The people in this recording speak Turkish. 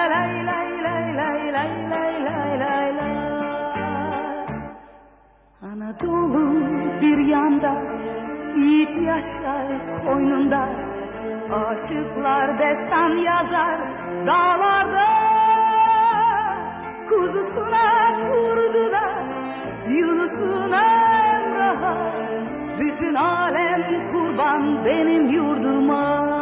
La la lay lay bir yanda Yiğit yaşar koynunda Aşıklar destan yazar dağlarda Kuzusuna kurduna Yunus'una Emrah'a Bütün alem kurban benim yurduma